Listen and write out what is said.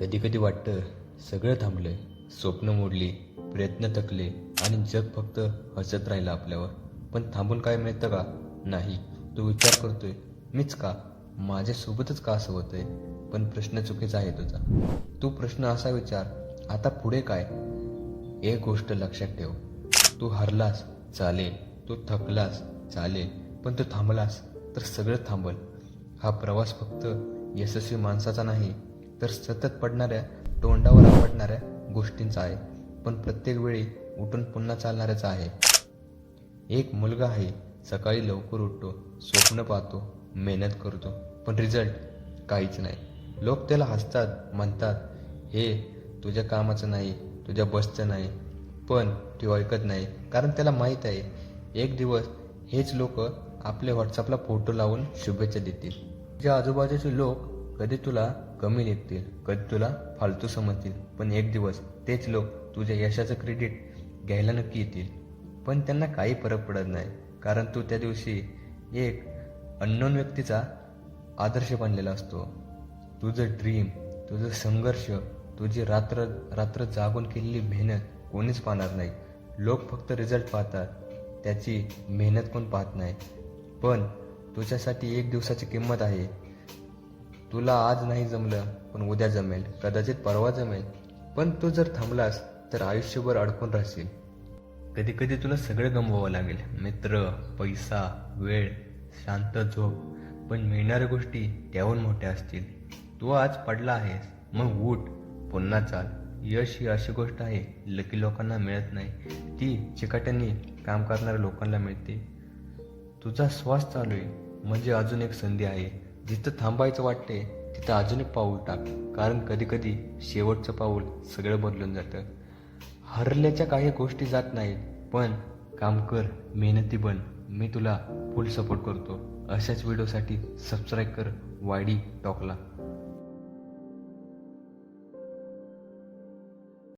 कधी कधी वाटतं सगळं थांबलंय स्वप्न मोडली प्रयत्न थकले आणि जग फक्त हसत राहिलं आपल्यावर. पण थांबून काय मिळतं का? नाही. तू विचार करतोय मीच का? माझ्यासोबतच का असं होतंय पण प्रश्न चुकीचा आहे तुझा. तू प्रश्न असा विचार आता पुढे काय? एक गोष्ट लक्षात ठेव. तू हरलास चालेल. तू थकलास चालेल. पण तू थांबलास तर सगळं थांबल. हा प्रवास फक्त यशस्वी माणसाचा नाही तर सतत पडणाऱ्या तोंडावर पडणाऱ्या गोष्टींचा आहे. पण प्रत्येक वेळी उठून पुन्हा चालणाऱ्याचा आहे. एक मुलगा आहे. सकाळी लवकर उठतो स्वप्न पाहतो मेहनत करतो पण रिझल्ट काहीच नाही. लोक त्याला हसतात म्हणतात हे तुझ्या कामाचं नाही तुझ्या बसचं नाही. पण ती ऐकत नाही कारण त्याला माहीत आहे एक दिवस हेच लोक आपले व्हॉट्सअपला फोटो लावून शुभेच्छा देतील. तुझ्या आजूबाजूचे लोक कधी तुला कमी निघतील कधी तुला फालतू समजतील. पण एक दिवस तेच लोक तुझ्या यशाचं क्रेडिट घ्यायला नक्की येतील. पण त्यांना काही फरक पडत नाही कारण तू त्या दिवशी एक अननोन व्यक्तीचा आदर्श बनलेला असतो. तुझं ड्रीम तुझं संघर्ष तुझी रात्र रात्र जागून केलेली मेहनत कोणीच पाहणार नाही. लोक फक्त रिझल्ट पाहतात त्याची मेहनत कोण पाहत नाही. पण तुझ्यासाठी एक दिवसाची किंमत आहे. तुला आज नाही जमलं पण उद्या जमेल. कदाचित परवा जमेल. पण तू जर थांबलास तर आयुष्यभर अडकून राहशील. कधी कधी तुला सगळं गमवावं लागेल. मित्र पैसा वेळ शांत झोप. पण मिळणाऱ्या गोष्टी त्याहून मोठ्या असतील. तू आज पडला आहेस. मग उठ. पुन्हा चाल. यश ही अशी गोष्ट आहे लकी लोकांना मिळत नाही. ती चिकाट्यांनी काम करणाऱ्या लोकांना मिळते. तुझा श्वास चालू आहे. म्हणजे अजून एक संधी आहे. जिथं थांबायचं वाटते तिथं अजून एक पाऊल टाक. कारण कधीकधी शेवटचं पाऊल सगळं बदलून जातं. हरल्याच्या काही गोष्टी जात नाहीत पण काम कर मेहनती बन. मी तुला फुल सपोर्ट करतो. अशाच व्हिडिओसाठी सबस्क्राईब कर वायडी टॉकला